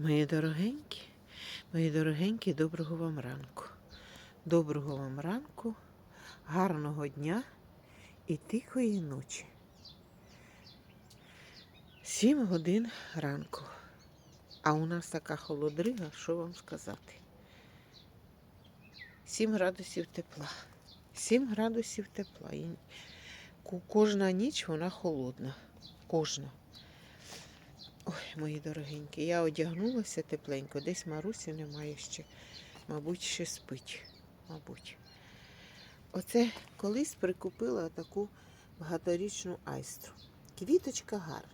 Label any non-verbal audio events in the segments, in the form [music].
Мої дорогенькі, мої дорогенькі, доброго вам ранку. Доброго вам ранку, гарного дня і тихої ночі. Сім годин ранку. А у нас така холодрига, що вам сказати? 7 градусів тепла. 7 градусів тепла. І кожна ніч вона холодна. Кожна. Ой, мої дорогенькі, я одягнулася тепленько, десь Марусі немає ще. Мабуть, ще спить. Мабуть. Оце колись прикупила таку багаторічну айстру. Квіточка гарна.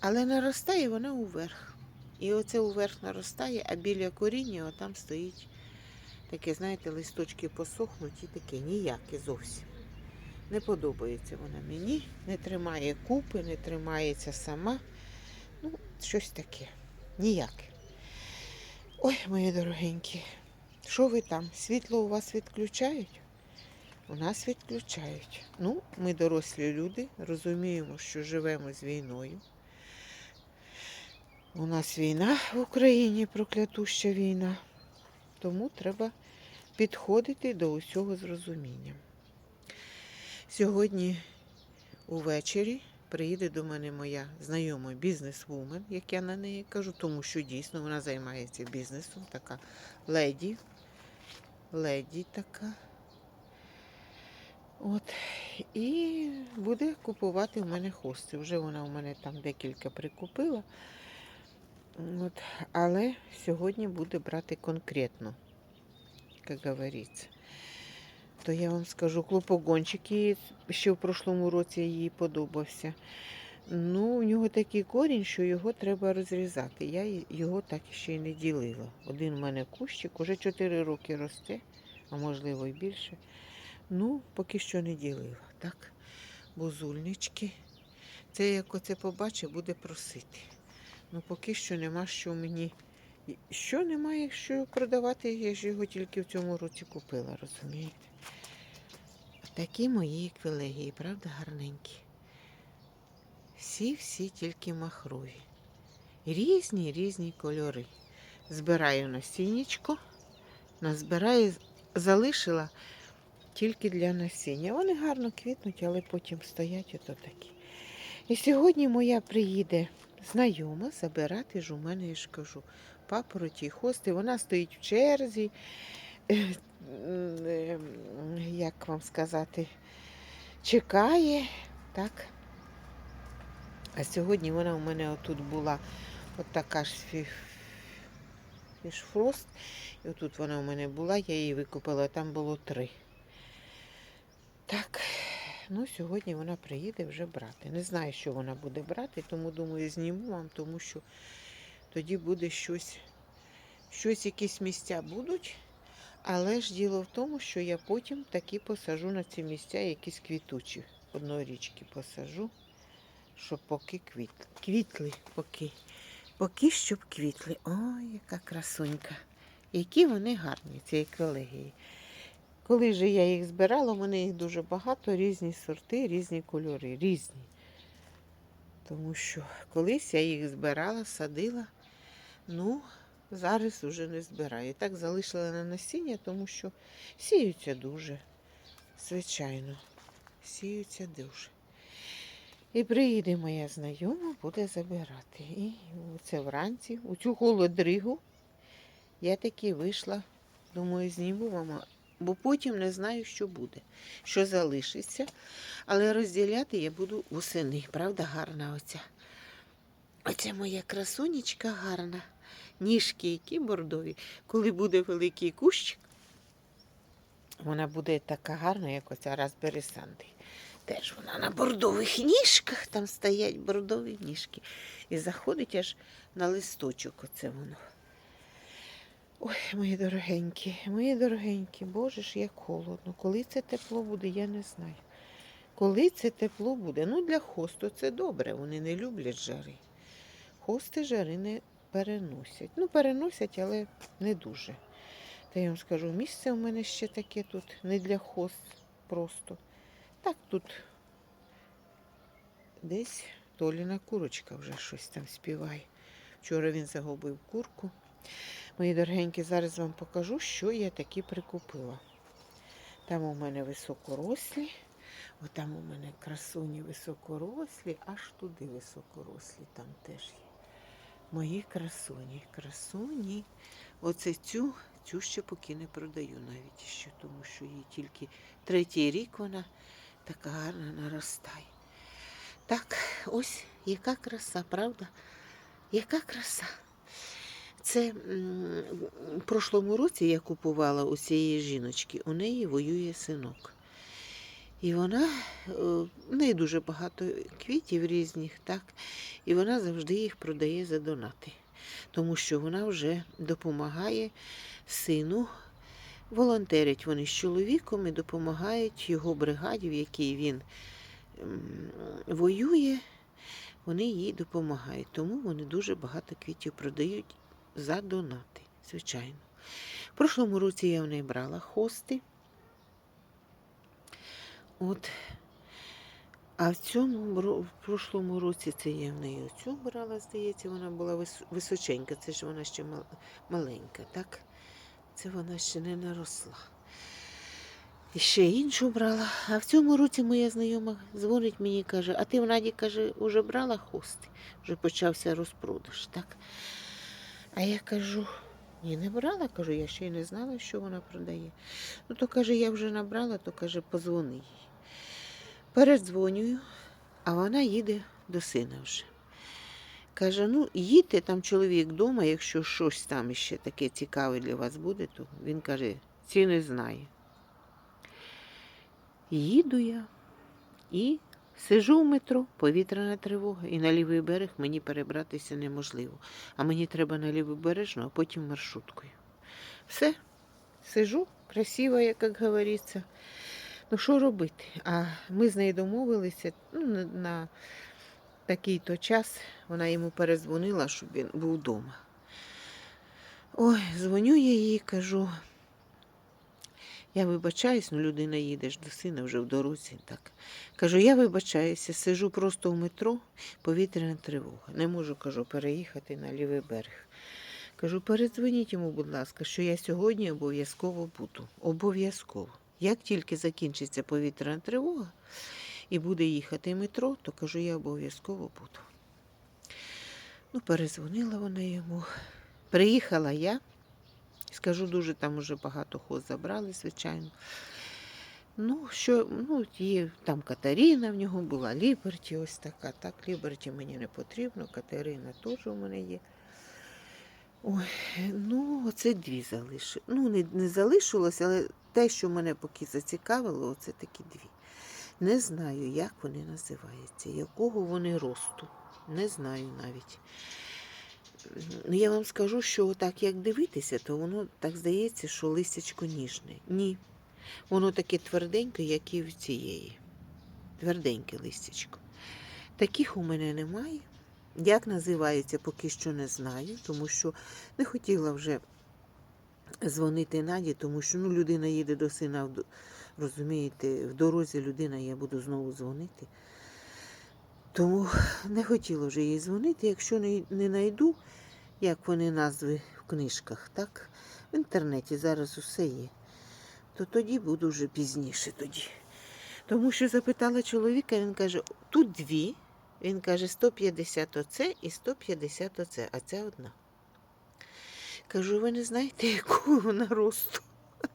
Але наростає вона уверх. І оце уверх наростає, а біля коріння отам стоїть таке, знаєте, листочки посохнуть і таке ніяке зовсім. Не подобається вона мені, не тримає купи, не тримається сама. Ну, щось таке. Ніяке. Ой, мої дорогенькі, що ви там? Світло у вас відключають? У нас відключають. Ну, ми дорослі люди, розуміємо, що живемо з війною. У нас війна в Україні, проклятуща війна. Тому треба підходити до усього з розумінням. Сьогодні увечері приїде до мене моя знайома бізнес-вумен, як я на неї кажу, тому що дійсно вона займається бізнесом, така леді. Леді така. От. І буде купувати в мене хости. Вже вона у мене там декілька прикупила. От. Але сьогодні буде брати конкретно, як говориться. То я вам скажу, клопогончик їй ще в прошлому році їй подобався. Ну, у нього такий корінь, що його треба розрізати. Я його так ще й не ділила. Один в мене кущик, уже 4 роки росте, а можливо і більше. Ну, поки що не ділила. Так, бузульнички. Це як оце побачить, буде просити. Ну, поки що нема що мені. Що немає, що продавати, я ж його тільки в цьому році купила, розумієте? Такі мої еквілегії, правда, гарненькі. Всі-всі тільки махрові. Різні різні кольори. Збираю насіннячко, назбираю, залишила тільки для насіння. Вони гарно квітнуть, але потім стоять ото такі. І сьогодні моя приїде знайома забирати ж у мене, я ж кажу, папороті хости. Вона стоїть в черзі. Е, е, Як вам сказати, чекає, так. А сьогодні вона у мене отут була от така ж фішфрост. І отут вона у мене була, я її викупила, там було три. Так, ну сьогодні вона приїде вже брати. Не знаю, що вона буде брати, тому думаю, зніму вам, тому що тоді буде щось, щось якісь місця будуть. Але ж діло в тому, що я потім таки посажу на ці місця якісь квітучі. Однорічки посажу, щоб поки квіт... квітли, поки. Поки щоб квітли. Ой, яка красунька. Які вони гарні, ці екології. Коли же я їх збирала, у мене їх дуже багато, різні сорти, різні кольори, різні. Тому що колись я їх збирала, садила. Ну, зараз уже не збираю. Так залишила на насіння, тому що сіються дуже. Звичайно, сіються дуже. І приїде моя знайома, буде забирати. І це вранці, у цю холодригу, я таки вийшла, думаю, зніму вам, бо потім не знаю, що буде, що залишиться. Але розділяти я буду восени. Правда, гарна оця. Оця моя красунечка гарна. Ніжки, які бордові. Коли буде великий кущик, вона буде така гарна, як оця Raspberry Sunday. Теж вона на бордових ніжках, там стоять бордові ніжки. І заходить аж на листочок оце воно. Ой, мої дорогенькі, мої дорогенькі, боже ж, як холодно. Коли це тепло буде, я не знаю. Коли це тепло буде? Ну, для хосту це добре, вони не люблять жари. Хости жари не переносять. Ну, переносять, але не дуже. Та я вам скажу, місце у мене ще таке тут, не для хост просто. Так тут десь Толіна курочка вже щось там співає. Вчора він загубив курку. Мої дорогенькі, зараз вам покажу, що я таки прикупила. Там у мене високорослі, отам у мене красуні високорослі, аж туди високорослі, там теж є. Мої красуні, красуні. Оце цю, цю ще поки не продаю навіть ще, тому що їй тільки третій рік вона така гарна наростає. Так, ось яка краса, правда? Яка краса. Це в прошлому році я купувала у цієї жіночки, у неї воює синок. І вона, е, в неї дуже багато квітів різних, так, і вона завжди їх продає за донати, тому що вона вже допомагає сину. Волонтерять вони з чоловіком і допомагають його бригаді, в якій він воює, вони їй допомагають. Тому вони дуже багато квітів продають за донати, звичайно. В прошлому році я в неї брала хости. От. А в цьому в прошлому році це я в неї оцю брала, здається, вона була височенька, це ж вона ще маленька, так? Це вона ще не наросла. І ще іншу брала. А в цьому році моя знайома дзвонить мені і каже, а ти в Наді, каже, уже брала хости, вже почався розпродаж, так? А я кажу, ні, не брала, кажу, я ще й не знала, що вона продає. Ну, то каже, я вже набрала, то каже, позвони їй. Передзвонюю, а вона їде до сина вже. Каже, ну їдьте там чоловік вдома, якщо щось там іще таке цікаве для вас буде, то він каже, ціни знає. Їду я і сижу в метро, повітряна тривога, і на лівий берег мені перебратися неможливо. А мені треба на лівобережну, а потім маршруткою. Все, сижу, красиво, як говориться. Ну, що робити? А ми з нею домовилися ну, на, такий-то час. Вона йому перезвонила, щоб він був вдома. Ой, дзвоню я їй, кажу. Я вибачаюсь, ну людина їде ж до сина вже в дорозі. так. Кажу, я вибачаюся, сижу просто в метро, повітряна тривога. Не можу, кажу, переїхати на лівий берег. Кажу, передзвоніть йому, будь ласка, що я сьогодні обов'язково буду. Обов'язково. Як тільки закінчиться повітряна тривога і буде їхати метро, то кажу, я обов'язково буду. Ну, перезвонила вона йому. Приїхала я. Скажу, дуже там уже багато хоз забрали, звичайно. Ну, що, ну, є, там Катерина в нього була, Ліберті ось така. Так, Ліберті мені не потрібно, Катерина теж у мене є. Ой, ну, оце дві залишилось. Ну, не, не залишилось, але те, що мене поки зацікавило, оце такі дві. Не знаю, як вони називаються, якого вони росту. Не знаю навіть. Ну, я вам скажу, що так як дивитися, то воно так здається, що листячко ніжне. Ні. Воно таке тверденьке, як і в цієї. Тверденьке листячко. Таких у мене немає. Як називається, поки що не знаю, тому що не хотіла вже дзвонити Наді, тому що ну, людина їде до сина, розумієте, в дорозі людина, я буду знову дзвонити. Тому не хотіла вже їй дзвонити. Якщо не, не знайду, як вони назви в книжках, так? В інтернеті зараз усе є. То тоді буду вже пізніше тоді. Тому що запитала чоловіка, він каже, тут дві. Він каже, 150 оце і 150 оце, а це одна. Кажу, ви не знаєте, якого вона росту?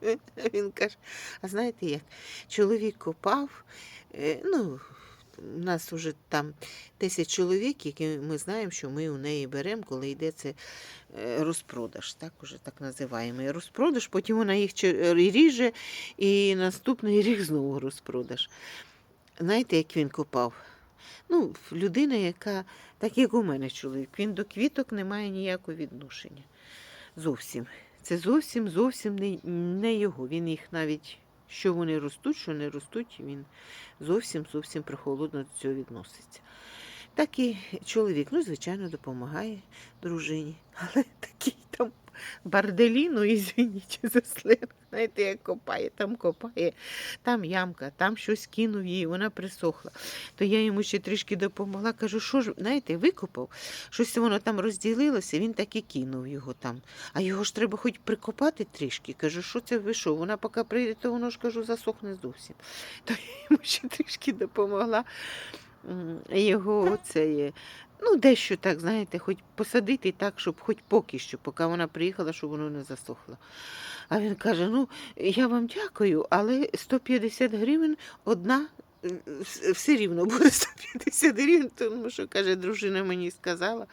[laughs] Він каже, а знаєте як? Чоловік копав, е, ну, у нас вже там 10 чоловік, які ми знаємо, що ми у неї беремо, коли йде це е, розпродаж, так уже так називаємо. Розпродаж, потім вона їх чи- ріже, і наступний рік знову розпродаж. Знаєте, як він копав? Ну, людина, яка, так як у мене чоловік, він до квіток не має ніякого відношення. Зовсім. Це зовсім зовсім не, не його. Він їх навіть, що вони ростуть, що не ростуть, він зовсім зовсім прихолодно до цього відноситься. Так і чоловік, ну, звичайно, допомагає дружині, [laughs] але такий барделіну, ізвиніть [laughs] за сленг. Знаєте, як копає, там копає, там ямка, там щось кинув їй, вона присохла. То я йому ще трішки допомогла. Кажу, що ж, знаєте, викопав, щось воно там розділилося, він так і кинув його там. А його ж треба хоч прикопати трішки. Кажу, що це ви що? Вона поки прийде, то воно ж кажу, засохне зовсім. То я йому ще трішки допомогла. Його оце є. Ну, дещо так, знаєте, хоч посадити так, щоб хоч поки що, поки вона приїхала, щоб воно не засохло. А він каже: ну, я вам дякую, але 150 гривень одна. е, Все рівно буде 150 гривень, тому що, каже, дружина мені сказала.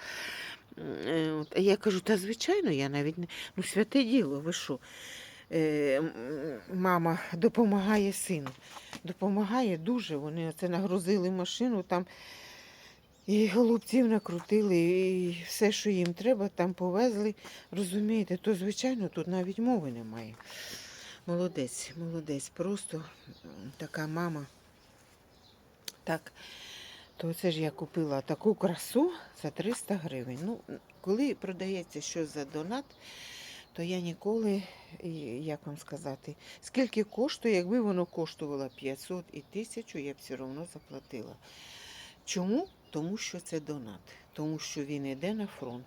Е, я кажу, та звичайно, я навіть не. Ну, святе діло, ви що? Е, мама допомагає сину. Допомагає дуже. Вони оце нагрузили машину, там і голубців накрутили, і все, що їм треба, там повезли. Розумієте, то звичайно тут навіть мови немає. Молодець, молодець, просто така мама. Так, то це ж я купила таку красу за 300 гривень. Ну, коли продається щось за донат, то я ніколи, як вам сказати, скільки коштує, якби воно коштувало 500 і 1000, я б все одно заплатила. Чому? Тому що це донат, тому що він йде на фронт.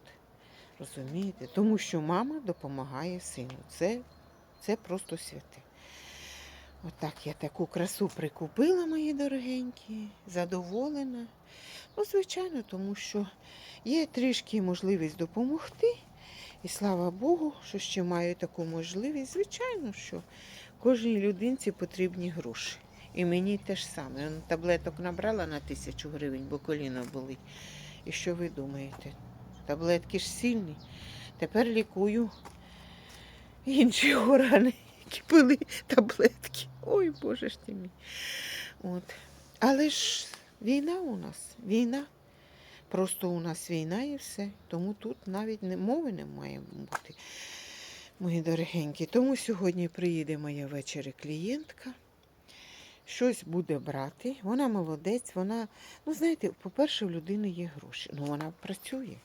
Розумієте? Тому що мама допомагає сину. Це, це просто святе. Отак я таку красу прикупила, мої дорогенькі, задоволена. Ну, звичайно, тому що є трішки можливість допомогти. І слава Богу, що ще маю таку можливість. Звичайно, що кожній людинці потрібні гроші. І мені теж саме. Он Таблеток набрала на тисячу гривень, бо коліно болить. І що ви думаєте? Таблетки ж сильні. Тепер лікую інші органи, які пили таблетки. Ой, Боже ж ти мій. От. Але ж війна у нас, війна. Просто у нас війна і все. Тому тут навіть не, мови не має бути, мої дорогенькі. Тому сьогодні приїде моя ввечері клієнтка. Щось буде брати. Вона молодець, вона, ну знаєте, по-перше, в людини є гроші. Ну, вона працює.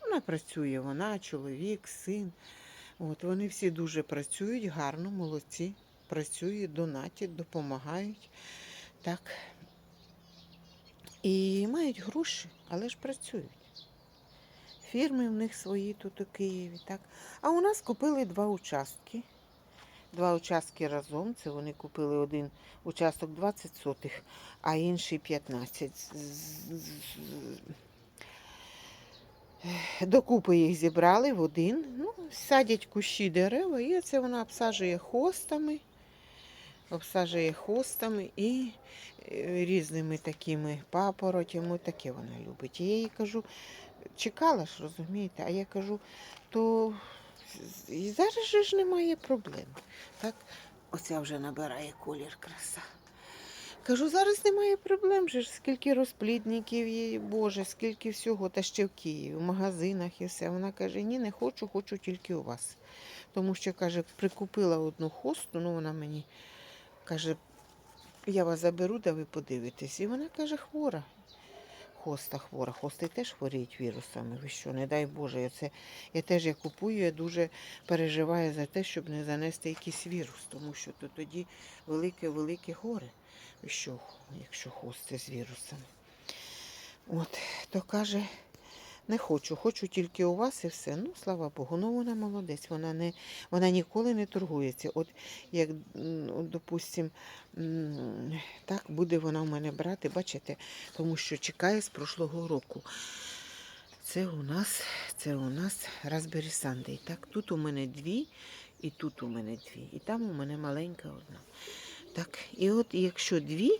Вона працює, вона, чоловік, син. От, вони всі дуже працюють, гарно, молодці. Працюють, донатять, допомагають. Так. І мають гроші, але ж працюють. Фірми в них свої тут у Києві. Так. А у нас купили два участки. Два участки разом. Це вони купили один участок 20 сотих, а інший 15. З- з- з- Докупи їх зібрали в один. Ну, садять кущі дерева, і це вона обсаджує хостами, обсаджує хостами і різними такими папоротями. Таке вона любить. І я їй кажу, чекала ж, розумієте, а я кажу, то і зараз ж немає проблем. Так, оця вже набирає колір краса. Кажу, зараз немає проблем, же ж скільки розплідників є, Боже, скільки всього, та ще в Києві, в магазинах і все. Вона каже, ні, не хочу, хочу тільки у вас. Тому що, каже, прикупила одну хосту, ну вона мені каже, я вас заберу, да ви подивитесь. І вона каже, хвора. Хоста хвора. Хости теж хворіють вірусами. Ви що, не дай Боже. Я, це, я теж я купую, я дуже переживаю за те, щоб не занести якийсь вірус, тому що то тоді велике-велике горе. Що, якщо хости з вірусами. От, то каже, не хочу, хочу тільки у вас і все. Ну, слава Богу, ну вона молодець, вона не вона ніколи не торгується. От як, м, от, допустим, так буде вона в мене брати, бачите, тому що чекає з прошлого року. Це у нас, це у нас Raspberry Sunday. Так, тут у мене дві, і тут у мене дві. І там у мене маленька одна. Так, і от якщо дві,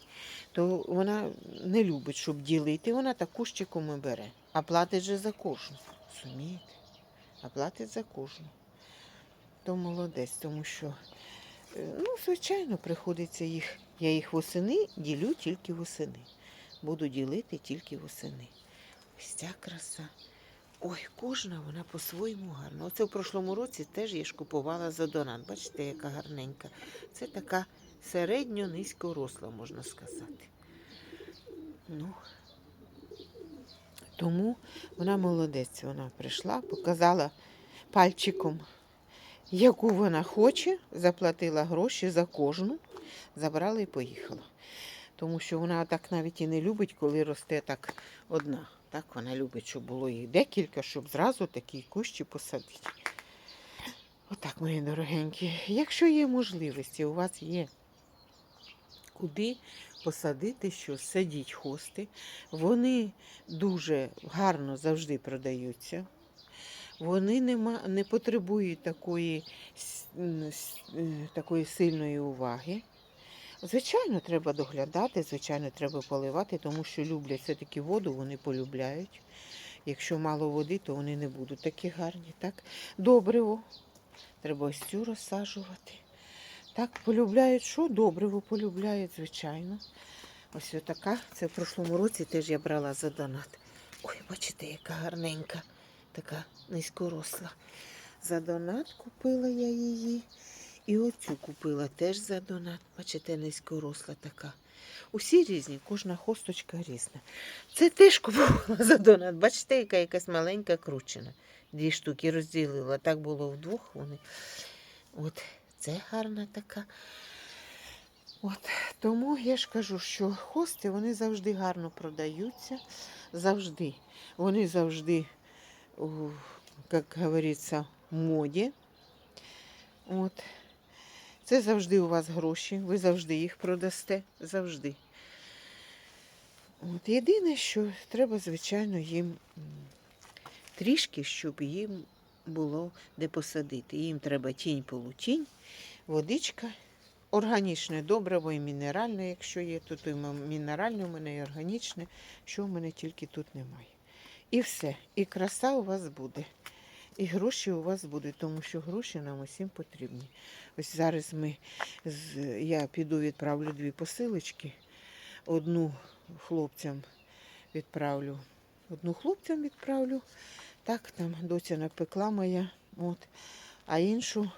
то вона не любить, щоб ділити, вона так кущиком і бере. А платить же за кожну. Розумієте? А платить за кожну. То молодець, тому що, е, ну, звичайно, приходиться їх. Я їх восени ділю тільки восени. Буду ділити тільки восени. Ось ця краса. Ой, кожна вона по-своєму гарна. Оце в прошлому році теж я ж купувала за донат. Бачите, яка гарненька. Це така середньо-низькоросла, можна сказати. Ну, тому вона молодець. Вона прийшла, показала, пальчиком, яку вона хоче, заплатила гроші за кожну, забрала і поїхала. Тому що вона так навіть і не любить, коли росте так одна. Так вона любить, щоб було їх декілька, щоб зразу такі кущі посадити. Отак, мої дорогенькі. Якщо є можливості, у вас є куди посадити щось, садіть хости. Вони дуже гарно завжди продаються. Вони нема, не потребують такої, е, такої сильної уваги. Звичайно, треба доглядати, звичайно, треба поливати, тому що люблять все-таки воду, вони полюбляють. Якщо мало води, то вони не будуть такі гарні. Так? Добриво. Треба ось цю розсаджувати. Так, полюбляють що? Добриво полюбляють, звичайно. Ось така. Це в прошлому році теж я брала за донат. Ой, бачите, яка гарненька, така низькоросла. За донат купила я її. І оцю купила теж за донат. Бачите, низькоросла така. Усі різні, кожна хосточка різна. Це теж купувала за донат. Бачите, яка якась маленька кручена. Дві штуки розділила. Так було вдвох вони. От це гарна така. От. Тому я ж кажу, що хости вони завжди гарно продаються. Завжди. Вони завжди, як говориться, в моді. От. Це завжди у вас гроші, ви завжди їх продасте. Завжди. От. Єдине, що треба, звичайно, їм трішки, щоб їм було де посадити. Їм треба тінь полутінь, водичка, органічне добриво і мінеральне, якщо є, тут і мінеральне у мене і органічне, що в мене тільки тут немає. І все. І краса у вас буде. І гроші у вас будуть, тому що гроші нам усім потрібні. Ось зараз ми я піду відправлю дві посилочки. Одну хлопцям відправлю, одну хлопцям відправлю. Так, там доця напекла моя, от, а іншу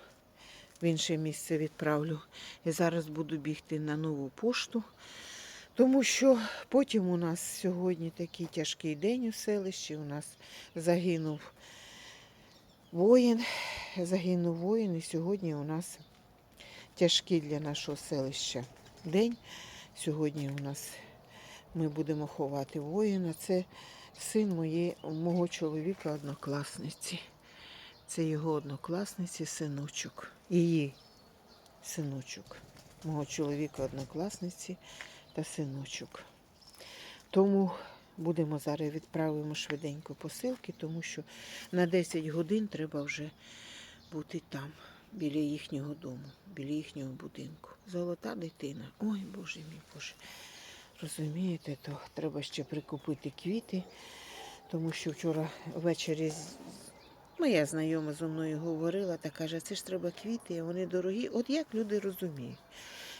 в інше місце відправлю. І зараз буду бігти на нову пошту, тому що потім у нас сьогодні такий тяжкий день у селищі. У нас загинув воїн, загинув воїн, і сьогодні у нас тяжкий для нашого селища день. Сьогодні у нас ми будемо ховати воїна. Це син моєї, мого чоловіка однокласниці. Це його однокласниці, синочок. Її синочок. Мого чоловіка однокласниці та синочок. Тому будемо зараз відправимо швиденько посилки, тому що на 10 годин треба вже бути там, біля їхнього дому, біля їхнього будинку. Золота дитина. Ой, Боже мій Боже. Розумієте, то треба ще прикупити квіти, тому що вчора ввечері моя знайома зі мною говорила та каже, це ж треба квіти, вони дорогі. От як люди розуміють.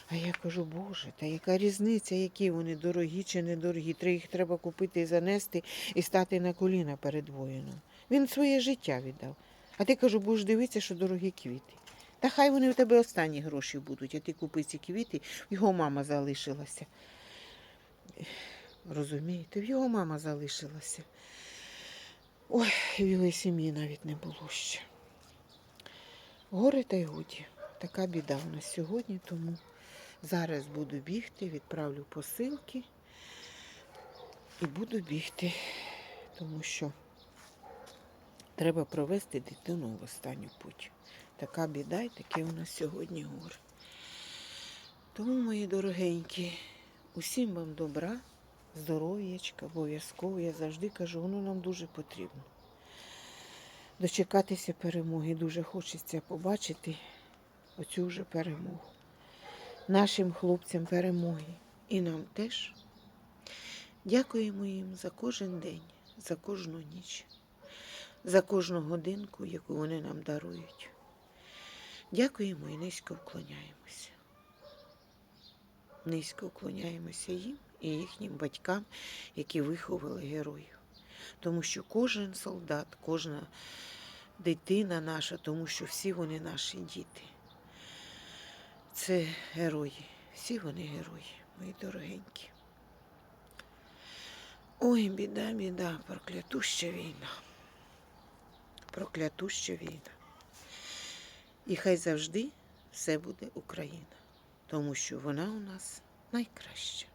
А я кажу, Боже, та яка різниця, які вони дорогі чи недорогі? Їх треба купити і занести і стати на коліна перед воїном. Він своє життя віддав. А ти кажу, будеш дивитися, що дорогі квіти. Та хай вони у тебе останні гроші будуть, а ти купи ці квіти, його мама залишилася. Розумієте, в його мама залишилася. Ой, в його сім'ї навіть не було ще. Горе та й годі. Така біда у нас сьогодні, тому зараз буду бігти, відправлю посилки і буду бігти, тому що треба провести дитину в останню путь. Така біда і таке у нас сьогодні горе. Тому, мої дорогенькі, усім вам добра, здоров'ячка, обов'язково. Я завжди кажу, воно нам дуже потрібно. Дочекатися перемоги. Дуже хочеться побачити оцю вже перемогу. Нашим хлопцям перемоги. І нам теж. Дякуємо їм за кожен день, за кожну ніч, за кожну годинку, яку вони нам дарують. Дякуємо і низько вклоняємося. Низько вклоняємося їм і їхнім батькам, які виховали героїв. Тому що кожен солдат, кожна дитина наша, тому що всі вони наші діти. Це герої. Всі вони герої, мої дорогенькі. Ой, біда, біда, проклятуща війна. проклятуща війна. І хай завжди все буде Україна, тому що вона у нас найкраща.